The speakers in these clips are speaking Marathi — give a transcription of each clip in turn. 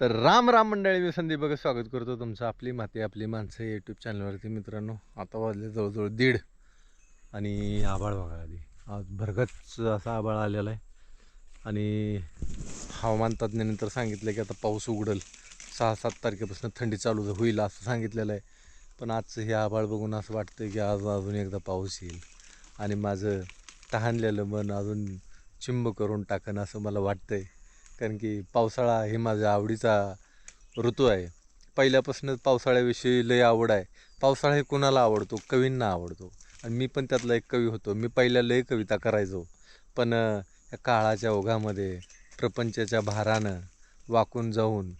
तर राम राम मंडळी मी संदीप बघा स्वागत करतो तुमचं आपली माती आपली माणसं यूट्यूब चॅनलवरती मित्रांनो आता वाजले जवळजवळ दीड आणि आभाळ बघा आधी. आज भरगच असा आभाळ आलेला आहे. आणि हवामान तज्ज्ञांनी तर सांगितलं की आता पाऊस उघडल. सहा सात तारखेपासून थंडी चालू होईल असं सांगितलेलं आहे. पण आजचं हे आभाळ बघून असं वाटतं की आज अजून एकदा पाऊस येईल. आणि माझं तहानलेलं मन अजून चिंब करून टाकणं असं मला वाटतंय. कारण की पावसाळा हे माझ्या आवडीचा ऋतू आहे. पहिल्यापासूनच पावसाळ्याविषयी लय आवड आहे. पावसाळा हे कुणाला आवडतो? कवींना आवडतो. आणि मी पण त्यातला एक कवी होतो. मी पहिल्या लय कविता करायचो. पण या काळाच्या ओघामध्ये प्रपंचाच्या भारानं वाकून जाऊन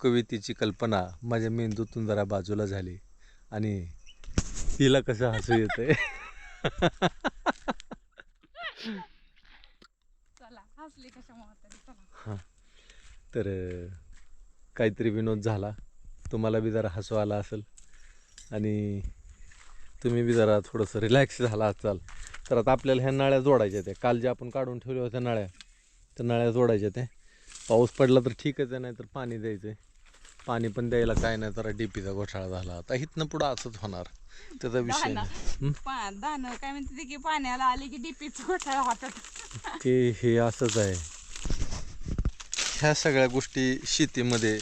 कवितेची कल्पना माझ्या मेंदूतून जरा बाजूला झाली. आणि तिला कसं हसू येतंय? हां. तर काहीतरी विनोद झाला. तुम्हाला बी जरा हसू आला असेल. आणि तुम्ही बी जरा थोडंसं रिलॅक्स झाला असाल. तर आता आपल्याला ह्या नळ्या जोडायच्या त्या काल ज्या आपण काढून ठेवल्या होत्या नळ्या त्या नळ्या जोडायच्या त्या पाऊस पडला तर ठीकच आहे नाही तर पाणी द्यायचं आहे पाणी पण द्यायला काय नाही जरा डीपीचा घोटाळा झाला. आता इथनं पुढं असंच होणार. त्याचा विषय नाही. पा दान काय म्हणते ते की पाण्याला आले की डीपीच घोटाळा होतात ते हे असंच आहे. ह्या सगळ्या गोष्टी शेतीमध्ये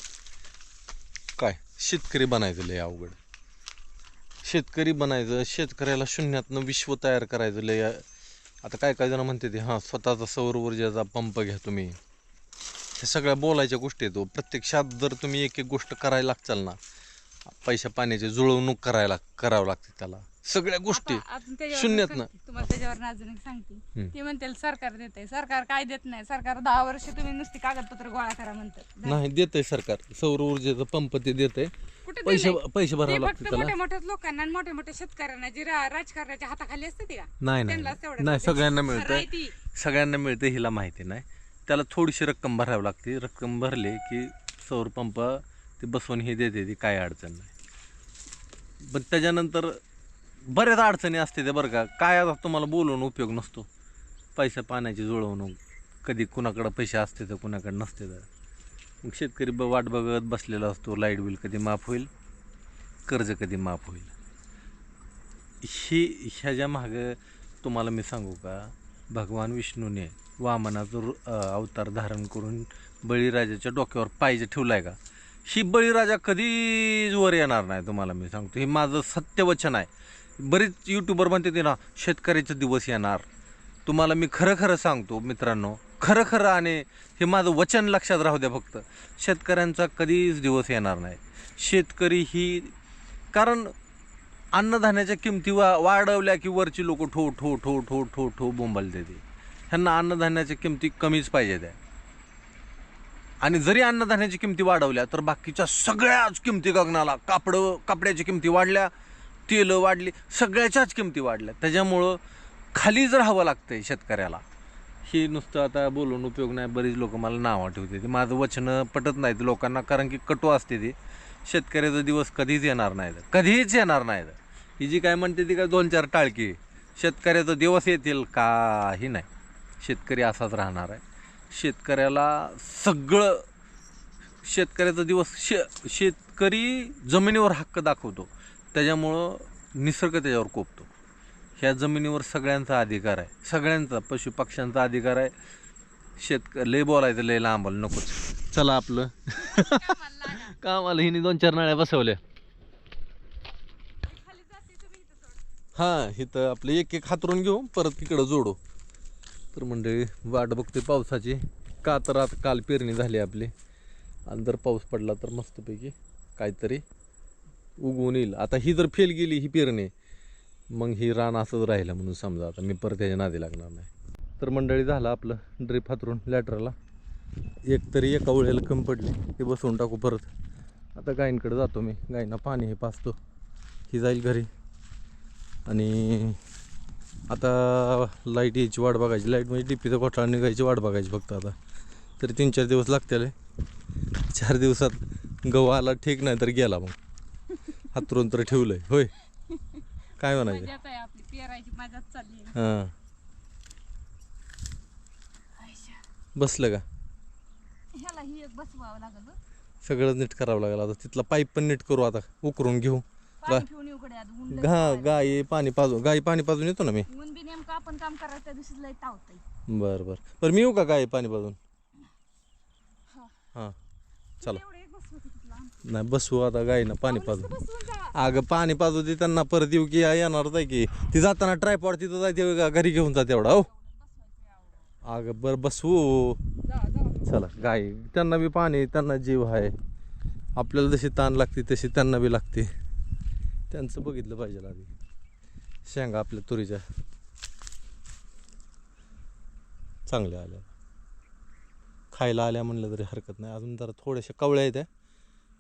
काय? शेतकरी बनायचं लय अवघड. शेतकरी बनायचं शेतकऱ्याला शून्यातनं विश्व तयार करायचं लय आता काय काय जण म्हणते ते हां स्वतःचा सौर ऊर्जेचा पंप घ्या तुम्ही. हे सगळ्या बोलायच्या गोष्टी आहेत हो. प्रत्यक्षात जर तुम्ही एक एक गोष्ट करायला लागचाल ना पैशा पाण्याची जुळवणूक करायला करावं लागते त्याला. सगळ्या गोष्टी आता अजून त्याच्यावर शून्यातनं. सांगते, तुम्हाला त्याच्यावर अजून एक सांगते. ते म्हणते सरकार देते सरकार काय देत नाही. सरकार दहा वर्ष तुम्ही नुसती कागदपत्र गोळा करा म्हणतात. नाही देतंय सरकार. सौर ऊर्जेचा पंप ते देतंय. कुठे पैसे? पैसे ते भरावे फक्त लागते त्याला. मोठ्या मोठ्या लोकांना आणि मोठ्या मोठ्या शेतकऱ्यांना जी रा- राजकारणाच्या हाताखाली असते ती का? नाही नाही. त्यांनाच तेवढं नाही देते. सगळ्यांना मिळतंय. आहे. सगळ्यांना मिळतं हिला माहिती नाही. त्याला थोडीशी रक्कम भरावी लागते. रक्कम भरली की सौर पंप ते बसवून हे देते ती काय अडचण नाही. पण त्याच्यानंतर बऱ्याच अडचणी असते ते बरं का. काय आता तुम्हाला बोलून उपयोग नसतो. पैसा पाण्याची जुळवणूक कधी कुणाकडं पैसे असते तर कुणाकडं नसते तर. मग शेतकरी ब वाट बघत बसलेला असतो लाइट बिल कधी माफ होईल कर्ज कधी माफ होईल. ही ह्याच्या मागं तुम्हाला मी सांगू का? भगवान विष्णूने वामनाचं अवतार धारण करून बळीराजाच्या डोक्यावर पाहिजे आहे का? ही बळीराजा कधीच वर येणार नाही तुम्हाला मी सांगतो. हे माझं सत्यवचन आहे. बरीच यूट्यूबर म्हणते ते ना शेतकऱ्याचे दिवस येणार. तुम्हाला मी खरं खरं सांगतो मित्रांनो खरं खरं आणि हे माझं वचन लक्षात राहू द्या फक्त. शेतकऱ्यांचा कधीच दिवस येणार नाही. शेतकरी ही कारण अन्नधान्याच्या किमती वा वाढवल्या की वरची लोक ठो ठो ठो ठो ठो ठो बोंबाल देते ह्यांना अन्नधान्याच्या किमती कमीच पाहिजे त्या आणि जरी अन्नधान्याची किमती वाढवल्या तर बाकीच्या सगळ्याच किमती गगनाला कापडं कापड्याची किमती वाढल्या तेलं वाढली सगळ्याच्याच किमती वाढल्या. त्याच्यामुळं खाली जर हवं लागतंय शेतकऱ्याला हे नुसतं आता बोलून उपयोग नाही बरीच लोक मला नावं ठेवते ते माझं वचनं पटत नाहीत लोकांना कारण की कटू असते ते. शेतकऱ्याचा दिवस कधीच येणार नाही. कधीच येणार नाही. ही जी काय म्हणते ती काय दोन चार टाळकी. शेतकऱ्याचा दिवस येतील काही नाही. शेतकरी असाच राहणार आहे. शेतकऱ्याला सगळं शेतकऱ्याचा दिवस शे शेतकरी जमिनीवर हक्क दाखवतो. त्याच्यामुळं निसर्ग त्याच्यावर कोपतो. ह्या जमिनीवर सगळ्यांचा अधिकार आहे. सगळ्यांचा पशुपक्ष्यांचा अधिकार आहे. शेतक लय बोलायचं लय लांबल नकोच. चला आपलं. कामाला हिने दोन चार नाळ्या बसवल्या. हां इथं आपलं एक एक हातरून घेऊ परत तिकडं जोडू. तर मंडळी वाट बघते पावसाची. का तर आता काल पेरणी झाली आपली. आणि जर पाऊस पडला तर मस्तपैकी काहीतरी उगवून येईल. आता ही जर फेल गेली ही पेरणी मग ही रान असंच राहिलं म्हणून समजा आता मी परत त्याच्या नादी लागणार नाही. तर मंडळी झालं आपलं ड्रीप हातरून लॅटरला. एक तरी एका वेळेला कमी पडली. ते बसवून टाकू परत. आता गायींकडे जातो मी. गायींना पाणी हे पाचतो ही जाईल घरी. आणि आता लाइट यायची वाट बघायची. लाइट म्हणजे डीपीचा घोटाळा निघायची वाट बघायची फक्त आता. तरी तीन चार दिवस लागतील. चार दिवसात गहू आला ठीक नाही तर गेला मग. हातरून तर ठेवलंय. होय. काय म्हणायचं? हां. बसलं का? ही. सगळं नीट करावं लागेल. आता तिथला पाईप पण नीट करू आता. उकरून घेऊ. पाणी पिऊन येऊ कडे आता ऊन लय घा तावायला. गाई पाणी पाजून गाई पाणी पाजून येतो ना मी? ऊन बी नेमकं आपण काम करायचं त्या दिवशी लय तावतंय. बरं बरं. बरं मी येऊ का गाई पाणी पाजून? हा. हां चला. एवढं एक बसवत तिथला नाही बसवू आता गाईनं पाणी पाजून. बसवून जा. अगं पाणी पाजू दे त्यांना परत येऊ की येणारच आहे की. ती जाताना ट्रायपॉड तिथं जायते का घरी घेऊन जाते एवढा हो. अगं बरं बसवू चला गाई त्यांना बी पाणी त्यांना जीव आहे. आपल्याला जशी ताण लागते तशी त्यांना बी लागते. त्यांचं बघितलं पाहिजे आधी शेंगा आपल्या तुरीच्या. चांगल्या आल्या. खायला आल्या म्हणलं तरी हरकत नाही. अजून जरा थोड्याशा कवळ्या येत्या.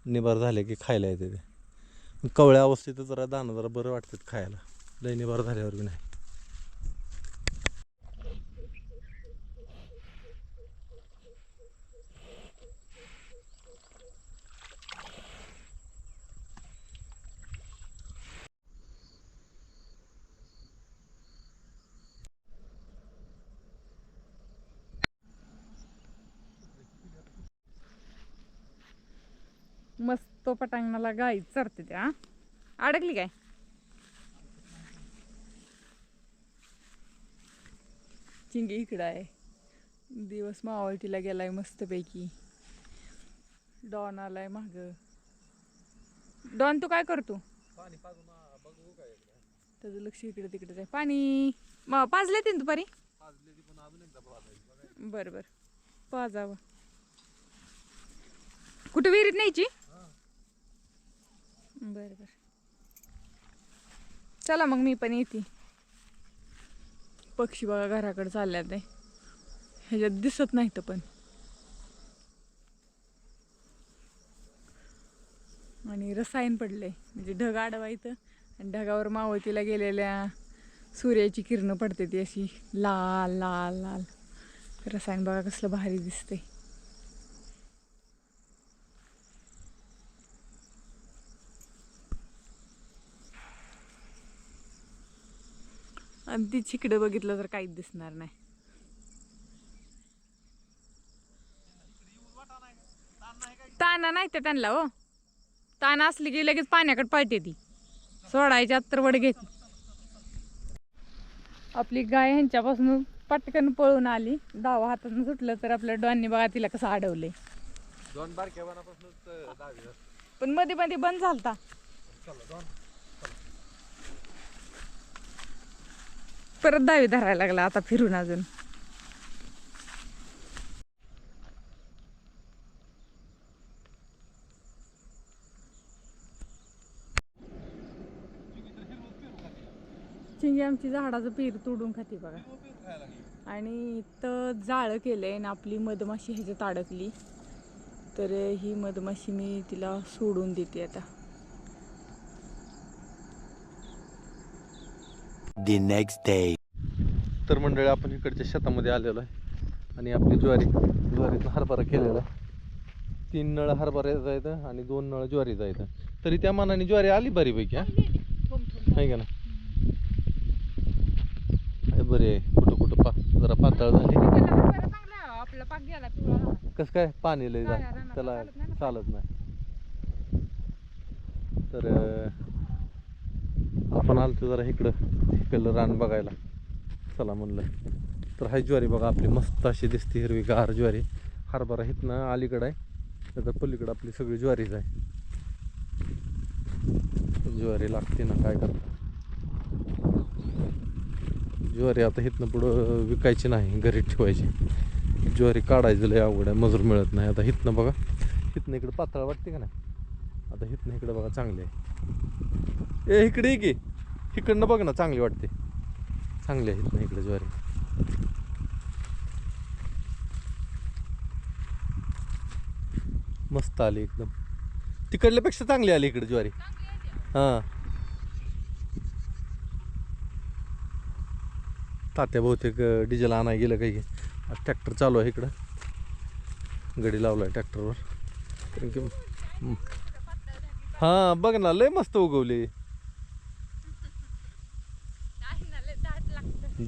निभार झाल्या की खायला येते ते. कवळ्या अवस्थेत जरा दाणं जरा बरं वाटतात खायला. लय निबार झाल्यावर बी नाही. मस्त पटांगणाला गाई चरते त्या. अडकली काय? चिंगी इकडं आहे. दिवस मावळतीला गेलाय मस्तपैकी. डॉन आलाय माग. डॉन तू काय करतो? त्याचं लक्ष इकडे तिकडे आहे. पाणी. म पाजले ते दुपारी बरं बरं. पाजावं. कुठं विहिरीत न्यायची? बरं बरं चला मग मी पण येते. पक्षी बघा घराकडे चालल्यात आहे ह्याच्यात दिसत नाही तर पण. आणि रसायन पडले. म्हणजे ढग अडवायचं आणि ढगावर मावळतीला गेलेल्या सूर्याची किरणं पडते ती अशी लाल लाल लाल. रसायन बघा कसलं भारी दिसते ती छिकडं बघितलं तर काहीच दिसणार नाही. ताना नाही तर त्यांना हो. ताना असली की लगेच पाण्याकडे पळते ती. सोडायच्या तर वड घेत. आपली गाय ह्यांच्यापासून पटकन पळून आली. डावा हातानं सुटलं तर आपल्या डॉननी बघा तिला कसं अडवलंय पण मध्ये मध्ये बंद झालता. परत दावी धरायला लागला आता फिरून अजून. चिंगी आमची झाडाचं पीर तोडून खाते बघा. आणि इथं जाळं केलंय आणि आपली मधमाशी ह्याच्यात अडकली. तर ही मधमाशी मी तिला सोडून देते आता. The next day. तर मंडळी आपण इकडच्या शेतामध्ये आलेलो आहे. आणि आपली ज्वारी ज्वारीचा हरभरा केलेला आहे. तीन नळ हरभऱ्याचा आहेत आणि दोन नळ ज्वारीचा आहेत तरी त्या मानाने ज्वारी आली बरीपैकी हा? आहे का ना बरी. आहे कुठं कुठं पा जरा पातळ झाली. आपला पाक गेला पिवळा कसं काय? पाणी लय त्याला चालत नाही तर आपण आलतो जरा इकडं इकडलं रान बघायला. चला म्हणलं. तर हाय ज्वारी बघा आपली मस्त अशी दिसते हिरवी गार ज्वारी. हरभरा इथनं अलीकडं आहे. त्याचा पलीकडं आपली सगळी ज्वारीच आहे. ज्वारी लागते ना काय करता ज्वारी आता इथनं पुढं विकायची नाही घरी ठेवायची. ज्वारी काढायचं लय अवघड आहे मजूर मिळत नाही. आता हिथनं बघा हिथनं इकडं पातळ वाटते का नाही? आता हिथनं इकडं बघा चांगली आहे. ए इकडे की. इकडनं बघ ना चांगली वाटते. चांगली आहेत ना इकडे ज्वारी. मस्त आली एकदम. तिकडल्यापेक्षा चांगली आली इकडे ज्वारी. हां. तात्या बहुतेक डिझेल आणाय गेलं काही ट्रॅक्टर चालू आहे इकडं. गडी लावला आहे ट्रॅक्टरवर. कारण की हां बघ ना लय मस्त उगवली.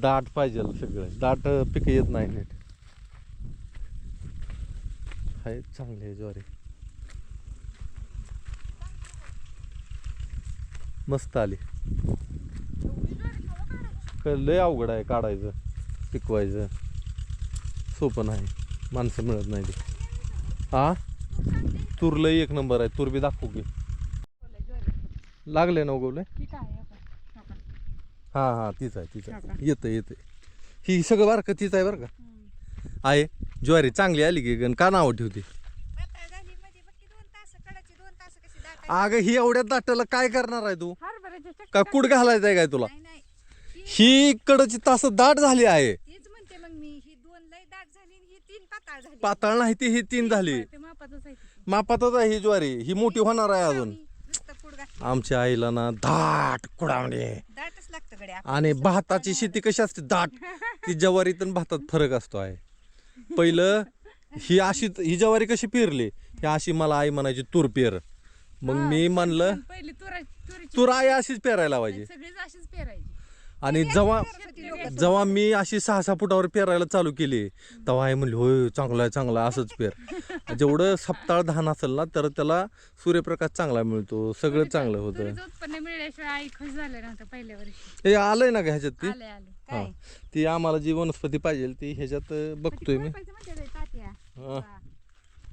दाट पाहिजे सगळं. दाट पिकं येत नाही नीट. आहे चांगले ज्वारी. मस्त आली. लय अवघड आहे काढायचं पिकवायचं. सोपं नाही. माणसं मिळत नाही ते. हा तूर लय एक नंबर आहे. तूर बी दाखवू की. लागले ना उगवले हा हा तीच आहे तीच आहे. येतं येतं ही सगळं बारकं तीच आहे बरं का? आहे. ज्वारी चांगली आली की गण का नावं ठेवते? पातळ झाली म्हणजे बघ की दोन तास कडाची दोन तास कशी दाखवायची अगं ही एवढ्या दाटाला काय करणार आहे तू? चक्की का कुड घालायचं आहे काय तुला? नाही नाही. ही कडची तास दाट झाली आहे. तीच म्हणते मग मी ही दोन लय दाट झाली आणि ही तीन पाताळ झाली. पातळ नाही ती ही तीन झाली. ते मापातच आहे ती. मापातच आहे ही ज्वारी. ही मोठी होणार आहे अजून. आमच्या आईला ना दाट कुडावणे. दाटच लागतं गड्या. आणि भाताची शेती कशी असते? दाट. ती ज्वारीत आणि भातात फरक असतो आहे. पहिलं ही अशी ही ज्वारी कशी पेरली? ही अशी मला आई म्हणायची तूर पेर. मग मी म्हणलं पहिली तुरा तुरीची तूर आई अशीच पेरायला पाहिजे सगळीच अशीच पेरायची. आणि जेव्हा जेव्हा मी अशी सहा सहा फुटावर पेरायला चालू केली तेव्हा आई म्हणली होय चांगला आहे चांगला आहे, असंच पेर. जेवढं सप्ताळ धान असेल ना तर त्याला सूर्यप्रकाश चांगला मिळतो सगळं चांगलं होतं. तुरीचं उत्पन्न मिळाल्याशिवाय आई खुश झाले नव्हतं पहिल्या वर्षी. हे आलंय ना का ह्याच्यात ती? आले आले हा. ती आम्हाला जी वनस्पती पाहिजे ती ह्याच्यात बघतोय मी. हा.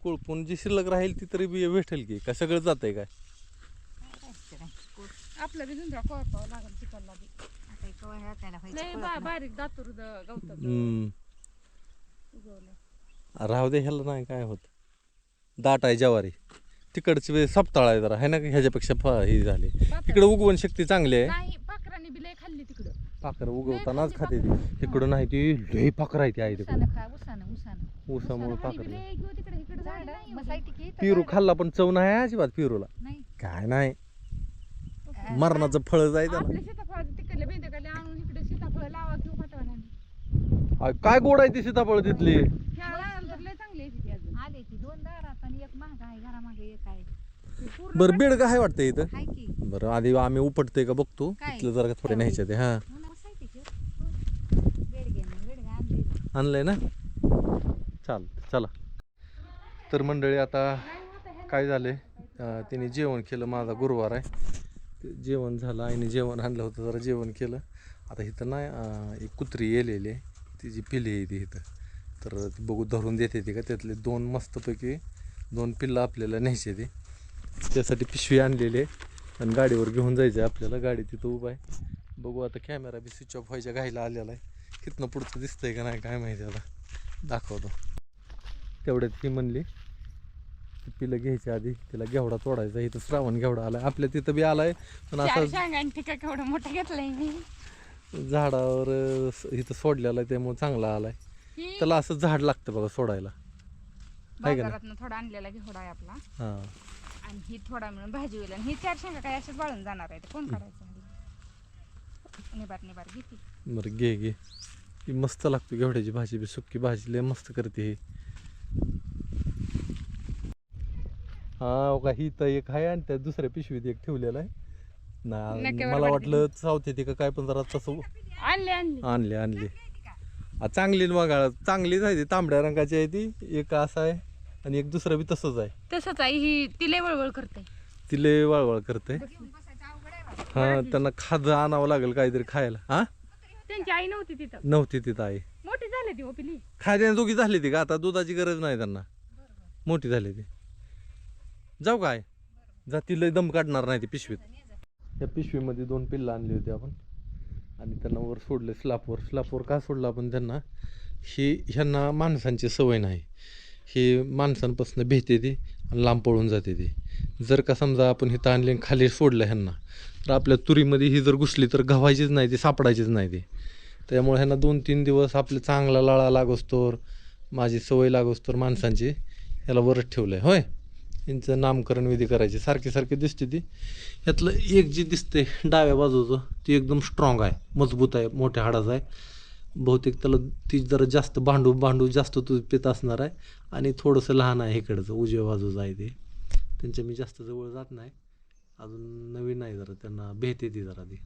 कुळपून जी शिल्लक राहील ती तरी बी भेटेल की का सगळं जातंय काय? आपलं बी झुंजरा कोळपावं लागेल चिकनला बी. बा-. बारीक दातूर गवतात. हम्म. उगवलं. राहू दे ह्याला नाही काय होत? दाट आहे ज्वारी. तिकडची सपताळ आहे जरा है ना ह्याच्यापेक्षा फ ही झाली. इकडे उगवण शक्ती चांगली आहे. नाही पाखरांनी बी लय खाल्ली तिकडं. पाखर उगवतानाच खाते ती. इकडं नाही ती लय पाखर आहे ती आहे तिकडे. उसानं खा उसानं उसानं. ऊसामुळे उसानं पाखर बी लय किंवा तिकडे इकडे झाड झाड बसायची की इथं पिरू झाडं. खाल्ला पण चव नाही आहे अजिबात पिरूला. नाही. काय नाही. मरणाचं फळ जाय त्याला आपल्या सीताफळाचं तिकडले बेंदकडले आणून इकडे सीताफळ लावा किंवा काय गोड आहे ती सीताफळ तिथली? तर लय चांगली आहे ती अजून. आले ती दोन दारात आणि एक महाग आहे घरामागे एक आहे. ती पूर्ण बरं बेडग आहे वाटतं इथं? हाय की. बरं आधी आम्ही उपटतोय का बघतो? काय? तिथलं जरा थोडे न्यायचे ते हां. म्हणून बसायची की बेडगे बेडगे आणले आणलंय ना. चाल चला. तर मंडळी आता काय झाले तिने जेवण केलं माझा गुरुवार आहे. ते जेवण झालं आईने जेवण आणलं होतं जरा जेवण केलं. आता इथं नाही अं, एक कुत्री येलेली आहे. तिची पिल्ली आहे ती इथं. तर ती बघू धरून देते ती का? त्यातले दोन मस्तपैकी दोन पिल्लं आपल्याला न्यायचे ती. त्यासाठी पिशवी आणलेली आहे आणि गाडीवर घेऊन जायचं आहे आपल्याला. गाडी तिथं उभं आहे. बघू आता कॅमेरा बी स्विच ऑफ व्हायच्या घाईला आलेला आहे. कितनं पुढचं दिसतंय का नाही काय माहिती आता. दाखवतो. तेवढ्यात ही म्हणली ती पिलं घ्यायच्या आधी तिला घेवडा तोडायचा. इथं श्रावण घेवडा आलाय. आपल्या तिथं बी आलाय. पण असा मोठं घेतलंय मी. झाडावर इथं सोडलेला आहे त्यामुळे चांगला आलाय. त्याला असं झाड लागतं बघा सोडायला. आहे का नाही? बाजारातनं थोडा आणलेला घेवडा आहे आपला. हां. आणि ही थोडा मिळून भाजी होईल. आणि ही चार शेंगा काय असेच वाळून जाणार आहे कोण काढायचं निबार निबार घेते बरं घे घे. ही मस्त लागते घेवड्याची भाजी बी सुक्की भाजी लय मस्त करते ही. हा का ही तर एक आहे आणि त्या दुसऱ्या पिशवीत एक ठेवलेला आहे. मला. वाटलं चावते ती का काय पण जरा तसं आणले आणले. आणली चांगली बघा चांगलीच आहे ती तांबड्या रंगाची आहे ती एक असं आहे आणि एक दुसरं बी तसंच आहे. तसंच आहे ही तिले वळवळ करते. ती लय वळवळ करते. हा त्यांना खाद आणावं लागेल काहीतरी खायला. हा? त्यांची आई नव्हती तिथं. नव्हती तिथं आई. मोठी झाली ती हो पिली खायला दोघी झाली ती का? आता दुधाची गरज नाही त्यांना. मोठी झाली ती. जाऊ काय? जा ती लय दम काढणार नाही ती पिशवीत. या पिशवीमध्ये दोन पिल्लं आणली होती आपण. आणि त्यांना वर सोडले स्लापवर स्लापवर का सोडलं आपण त्यांना? ही ह्यांना माणसांची सवय नाही. ही माणसांपासून भीते ती आणि लांब पळून जाते ती. जर का समजा आपण हिथं आणली आणि खाली सोडलं ह्यांना तर आपल्या तुरीमध्ये ही जर घुसली तर गव्हायचीच नाही ती सापडायचीच नाही ती. त्यामुळे ह्यांना दोन तीन दिवस आपले चांगला लाळा लागोस्तोर माझी सवय लागोस्तोर माणसांची याला वरच ठेवलं आहे होय? यांचं नामकरण विधी करायची सारखी सारखी दिसते ती. यातलं एक जी दिसते डाव्या बाजूचं ती एकदम स्ट्रॉंग आहे मजबूत आहे मोठ्या हाडाचं आहे. बहुतेक त्याला ती जरा जास्त भांडू भांडू जास्त तू पित असणार आहे. आणि थोडंसं लहान आहे इकडचं उजव्या बाजूचं आहे ते. त्यांच्या मी जास्त जवळ जात नाही. अजून नवीन आहे जरा त्यांना भेटे ती जरा ती.